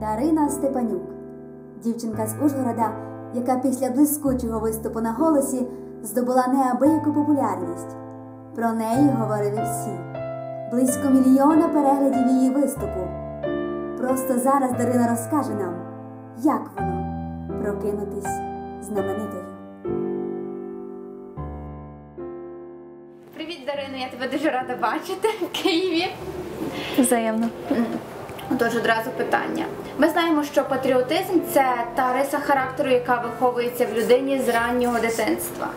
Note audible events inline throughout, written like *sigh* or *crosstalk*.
Дарина Степанюк, дівчинка з Ужгорода, яка після блискучого виступу на голосі здобула неабияку популярність. Про неї говорили всі. Близько мільйона переглядів її виступу. Просто зараз Дарина розкаже нам, як воно прокинутись знаменитою. Привіт, Дарина, я тебе дуже рада бачити в Києві. Взаємно. Тож одразу питання. Ми знаємо, що патріотизм це та риса характеру, яка виховується в людині з раннього дитинства.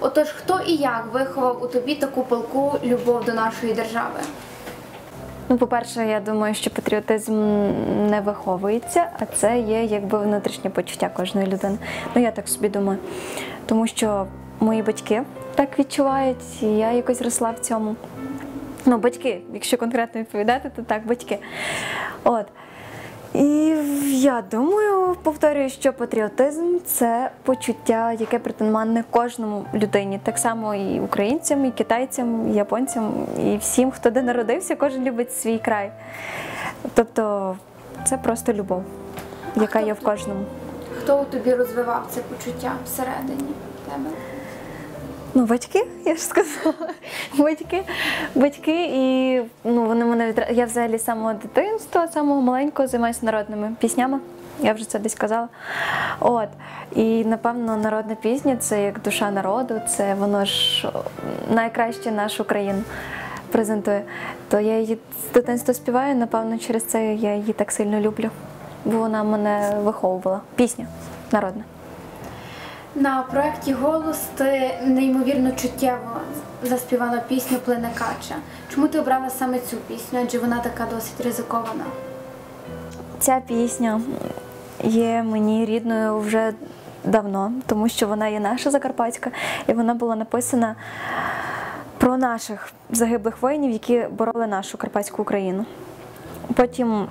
Отож, хто і як виховав у тобі таку палку любов до нашої держави? Ну, по-перше, я думаю, що патріотизм не виховується, а це є якби внутрішнє почуття кожної людини. Ну, я так собі думаю. Тому що мої батьки так відчувають, і я якось росла в цьому. Ну, батьки, якщо конкретно відповідати, то так, батьки. От. І я думаю, повторюю, що патріотизм це почуття, яке притаманне кожному людині, так само і українцям, і китайцям, і японцям, і всім, хто де народився, кожен любить свій край. Тобто це просто любов, яка є в кожному. Хто у тобі розвивав це почуття всередині тебе? Ну, батьки, я ж сказала. *laughs* Батьки, батьки, і ну, вони мене відра... Я взагалі з самого дитинства, з самого маленького займаюся народними піснями. Я вже це десь казала. От. І напевно народна пісня це як душа народу, це воно ж найкраще нашу країну презентує. То я її з дитинства співаю, напевно, через це я її так сильно люблю. Бо вона мене виховувала. Пісня народна. На проєкті Голос ти неймовірно чуттєво заспівала пісню Плине кача. Чому ти обрала саме цю пісню? Адже вона така досить ризикована. Ця пісня є мені рідною вже давно, тому що вона є наша закарпатська, і вона була написана про наших загиблих воїнів, які бороли нашу карпатську Україну. Потім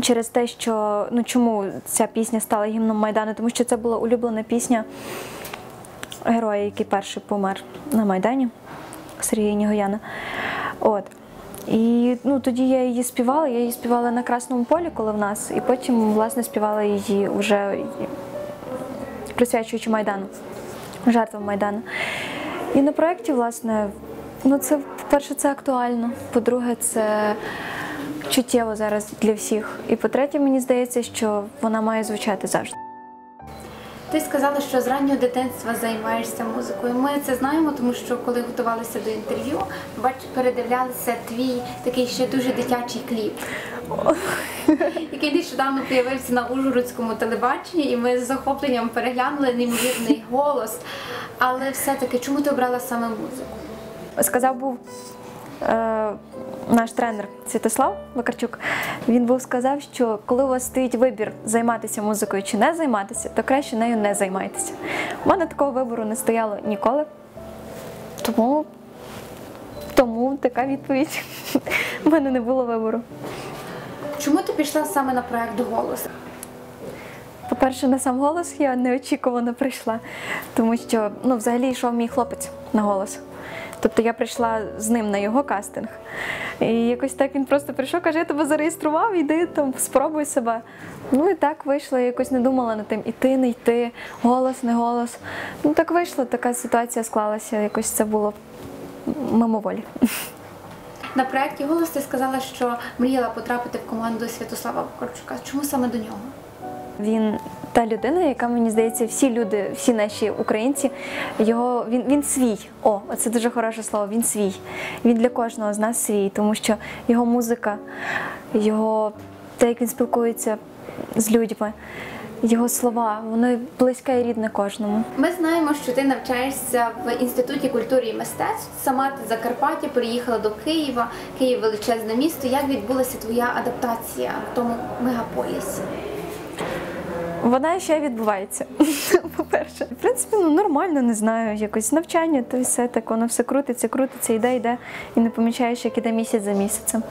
через те, що ну чому ця пісня стала гімном Майдану, тому що це була улюблена пісня героя, який перший помер на Майдані Сергія Нігояна. От. І ну, тоді я її співала, я її співала на Красному полі, коли в нас, і потім, власне, співала її вже присвячуючи Майдану, жертвам Майдану. І на проєкті, власне, ну це, по-перше, це актуально, по-друге, це чуттєво зараз для всіх. І по-третє, мені здається, що вона має звучати завжди. Ти сказала, що з раннього дитинства займаєшся музикою. Ми це знаємо, тому що коли готувалися до інтерв'ю, бач, передивлялися твій такий ще дуже дитячий кліп, який нещодавно з'явився на Ужгородському телебаченні, і ми з захопленням переглянули неймовірний *laughs* голос. Але все-таки чому ти обрала саме музику? Сказав був наш тренер Святослав Вакарчук. Він був сказав, що коли у вас стоїть вибір займатися музикою чи не займатися, то краще нею не займайтеся. У мене такого вибору не стояло ніколи. Тому, тому така відповідь. *laughs* У мене не було вибору. Чому ти пішла саме на проект Голос? По-перше, на сам голос я неочікувано прийшла, тому що ну, взагалі йшов мій хлопець на голос. Тобто я прийшла з ним на його кастинг. І якось так він просто прийшов, каже, я тебе зареєстрував, іди там, спробуй себе. Ну і так вийшло, я якось не думала над тим, іти, не йти, голос, не голос. Ну так вийшло, така ситуація склалася, якось це було мимоволі. На проєкті Голос ти сказала, що мріяла потрапити в команду Святослава Вакарчука. Чому саме до нього? Він та людина, яка мені здається, всі люди, всі наші українці, його він він свій. О, це дуже хороше слово. Він свій. Він для кожного з нас свій, тому що його музика, його те, як він спілкується з людьми, його слова, воно близьке і рідне кожному. Ми знаємо, що ти навчаєшся в інституті культури і мистецтв. Сама ти з Закарпаття переїхала до Києва. Київ величезне місто. Як відбулася твоя адаптація в тому мегаполісі? Вона ще відбувається. *laughs* По-перше, в принципі, ну нормально, не знаю, якось навчання, то все так, воно все крутиться, крутиться, йде, йде, і не помічаєш, як іде місяць за місяцем.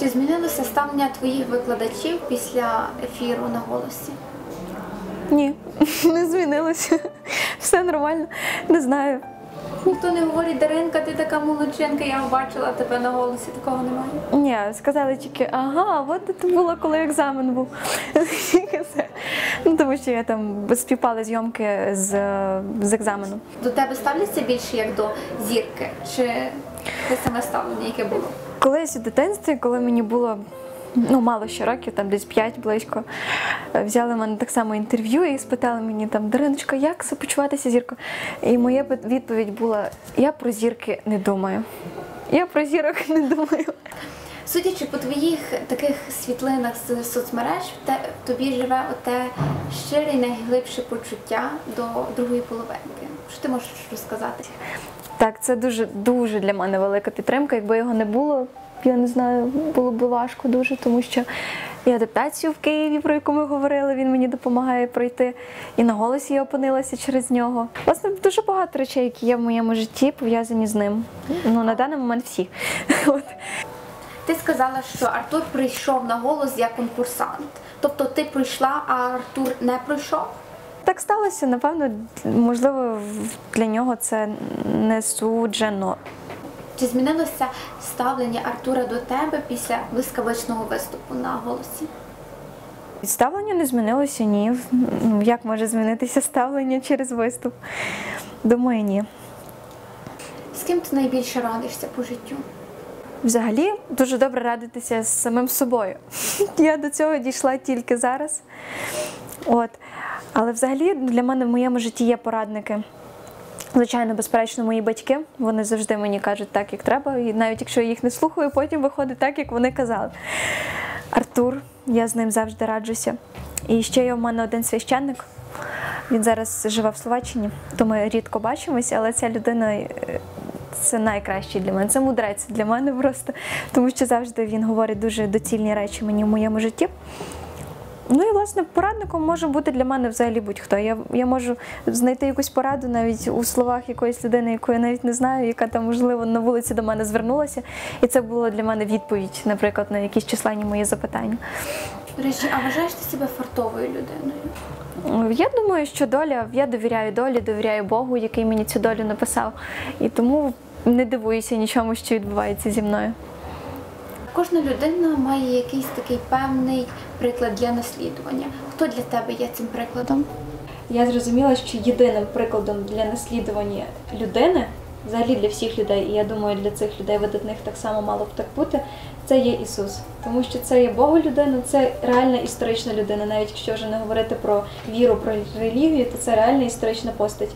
Чи змінилося ставлення твоїх викладачів після ефіру на голосі? Ні, *laughs* не змінилося. Все нормально. Не знаю. Ніхто не говорить, Даринка, ти така молодчинка, я бачила тебе на голосі, такого немає. Ні, сказали тільки, ага, от це було, коли екзамен був. Ну, тому що я там співпали зйомки з, з екзамену. До тебе ставляться більше як до зірки? Чи те саме ставлення, яке було? Колись у дитинстві, коли мені було ну, мало ще років, там десь 5 близько, е, взяли в мене так само інтерв'ю і спитали мені там, Дариночка, як почуватися зіркою? І моя відповідь була: я про зірки не думаю. Я про зірок не думаю. Судячи по твоїх таких світлинах з соцмереж, в те, тобі живе оте щире і найглибше почуття до другої половинки. Що ти можеш розказати? Так, це дуже дуже для мене велика підтримка. Якби його не було, я не знаю, було б важко дуже, тому що і адаптацію в Києві, про яку ми говорили, він мені допомагає пройти. І на голосі я опинилася через нього. Власне, дуже багато речей, які є в моєму житті, пов'язані з ним. Ну, на даний момент всі. *laughs* Ти сказала, що Артур прийшов на голос як конкурсант. Тобто ти прийшла, а Артур не пройшов? Так сталося, напевно, можливо, для нього це не суджено. Чи змінилося ставлення Артура до тебе після блискавичного виступу на голосі? Ставлення не змінилося, ні. Ну, Як може змінитися ставлення через виступ? Думаю, ні. З ким ти найбільше радишся по життю? Взагалі дуже добре радитися з самим собою. *laughs* Я до цього дійшла тільки зараз. От. Але взагалі для мене в моєму житті є порадники. Звичайно, безперечно, мої батьки вони завжди мені кажуть так, як треба, і навіть якщо я їх не слухаю, потім виходить так, як вони казали. Артур, я з ним завжди раджуся. І ще є в мене один священник. Він зараз живе в Словаччині, то ми рідко бачимося, але ця людина е, це найкращий для мене. Це мудрець для мене просто, тому що завжди він говорить дуже доцільні речі мені в моєму житті. Ну і власне порадником може бути для мене взагалі будь-хто. Я, я можу знайти якусь пораду навіть у словах якоїсь людини, яку я навіть не знаю, яка там можливо на вулиці до мене звернулася, і це було для мене відповідь, наприклад, на якісь численні мої запитання. До речі, а вважаєш ти себе фартовою людиною? Я думаю, що доля, я довіряю долі, довіряю Богу, який мені цю долю написав, і тому не дивуюся нічому, що відбувається зі мною. Кожна людина має якийсь такий певний приклад для наслідування. Хто для тебе є цим прикладом? Я зрозуміла, що єдиним прикладом для наслідування людини, взагалі для всіх людей, і я думаю, для цих людей видатних так само мало б так бути, це є Ісус. Тому що це є Бога людина, це реальна історична людина. Навіть якщо вже не говорити про віру, про релігію, то це реальна історична постать.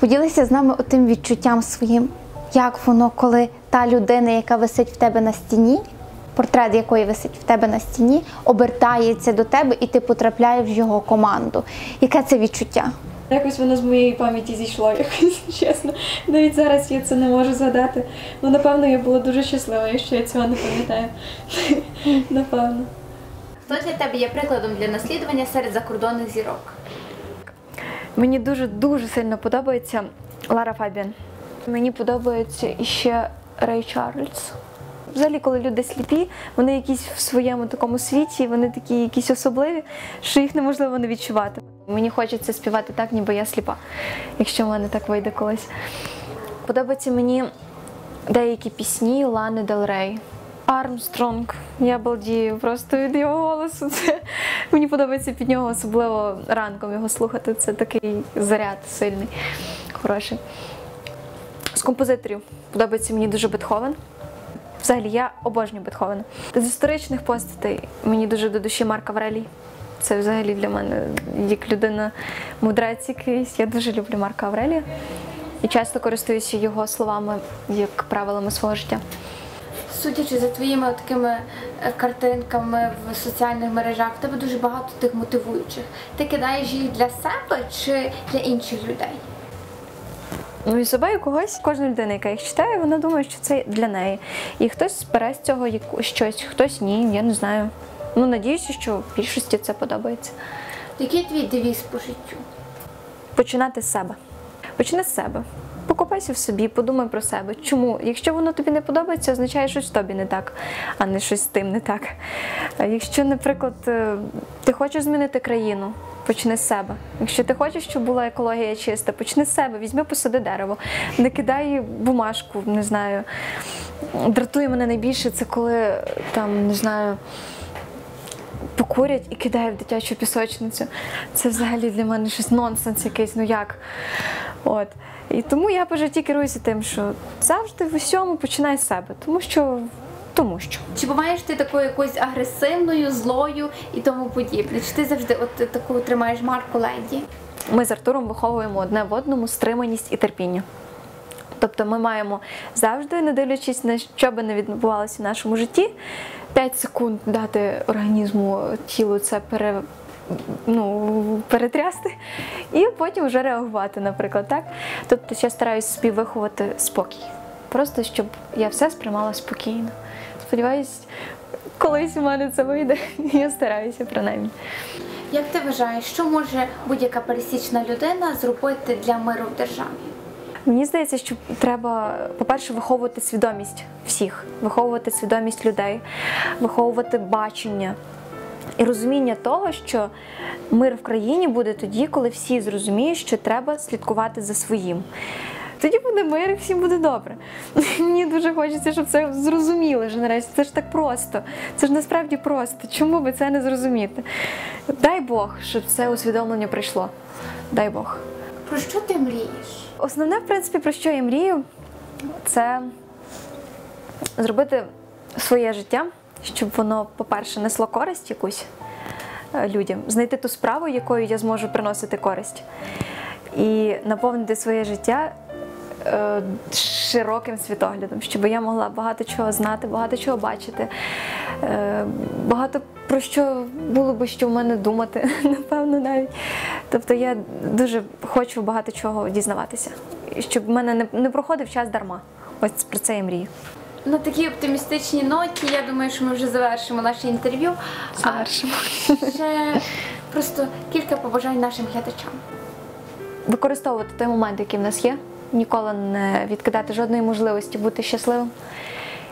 Поділися з нами тим відчуттям своїм, як воно, коли та людина, яка висить в тебе на стіні, портрет якої висить в тебе на стіні, обертається до тебе і ти потрапляєш в його команду. Яке це відчуття? Якось воно з моєї пам'яті зійшло, *laughs* якось чесно. Навіть зараз я це не можу згадати. Ну, напевно, я була дуже щаслива, якщо я цього не пам'ятаю. *laughs* Напевно. Хто для тебе є прикладом для наслідування серед закордонних зірок? Мені дуже дуже сильно подобається Лара Фабіан. Мені подобається іще Рей Чарльз. Взагалі, коли люди сліпі, вони якісь в своєму такому світі, вони такі якісь особливі, що їх неможливо не відчувати. Мені хочеться співати так, ніби я сліпа, якщо в мене так вийде колись. Подобаються мені деякі пісні Лани Дел Рей. Армстронг. Я балдію просто від його голосу. *laughs* Це мені подобається під нього, особливо ранком його слухати. Це такий заряд сильний, хороший. З композиторів подобається мені дуже Бетховен. Взагалі, я обожнюю Бетховена. З історичних постатей мені дуже до душі Марк Аврелій. Це взагалі для мене як людина мудрець якийсь. Я дуже люблю Марка Аврелія і часто користуюся його словами як правилами свого життя. Судячи за твоїми такими е, картинками в соціальних мережах, в тебе дуже багато тих мотивуючих. Ти кидаєш їх для себе чи для інших людей? Ну і себе і когось, кожна людина, яка їх читає, вона думає, що це для неї. І хтось бере з цього щось, хтось ні, я не знаю. Ну, надіюся, що більшості це подобається. Який твій девіз по життю? Починати з себе. Почни з себе. Покопайся в собі, подумай про себе. Чому? Якщо воно тобі не подобається, означає, що щось в тобі не так, а не щось з тим не так. Якщо, наприклад, е, ти хочеш змінити країну, Почни з себе. Якщо ти хочеш, щоб була екологія чиста, почни з себе, візьми посади дерево, не кидай бумажку, не знаю. Дратує мене найбільше, це коли там, не знаю, покурять і кидає в дитячу пісочницю. Це взагалі для мене щось нонсенс якийсь, ну як. От. І тому я по житті керуюся тим, що завжди в усьому починай з себе, тому що. Тому що. Чи буваєш ти такою якоюсь агресивною, злою і тому подібне? Чи ти завжди от таку тримаєш марку леді? Ми з Артуром виховуємо одне в одному стриманість і терпіння. Тобто ми маємо завжди, не дивлячись на що би не відбувалося в нашому житті, 5 секунд дати організму, тілу це пере, ну, перетрясти, і потім вже реагувати, наприклад. Так? Тобто я стараюся собі виховати спокій. Просто щоб я все сприймала спокійно. Сподіваюсь, колись у мене це вийде. *laughs* Я стараюся принаймні. Як ти вважаєш, що може будь-яка пересічна людина зробити для миру в державі? Мені здається, що треба, по-перше, виховувати свідомість всіх, виховувати свідомість людей, виховувати бачення і розуміння того, що мир в країні буде тоді, коли всі зрозуміють, що треба слідкувати за своїм. Тоді буде мир і всім буде добре. *laughs* Мені дуже хочеться, щоб це зрозуміли вже нарешті. Це ж так просто. Це ж насправді просто. Чому би це не зрозуміти? Дай Бог, щоб це усвідомлення прийшло. Дай Бог. Про що ти мрієш? Основне, в принципі, про що я мрію, це зробити своє життя, щоб воно, по-перше, несло користь якусь е, людям, знайти ту справу, якою я зможу приносити користь, і наповнити своє життя широким світоглядом, щоб я могла багато чого знати, багато чого бачити, е, багато про що було би що в мене думати, *laughs* напевно, навіть. Тобто я дуже хочу багато чого дізнаватися, щоб в мене не, не проходив час дарма. Ось про це я мрію. На такій оптимістичній ноті, я думаю, що ми вже завершимо наше інтерв'ю. Завершимо. А ще просто кілька побажань нашим глядачам. Використовувати той момент, який в нас є, ніколи не відкидати жодної можливості бути щасливим.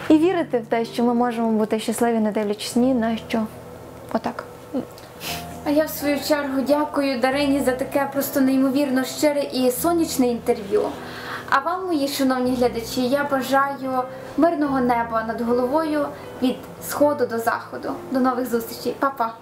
І вірити в те, що ми можемо бути щасливі, не дивлячись ні на що. Отак. А я в свою чергу дякую Дарині за таке просто неймовірно щире і сонячне інтерв'ю. А вам, мої шановні глядачі, я бажаю мирного неба над головою від сходу до заходу. До нових зустрічей, Па-па!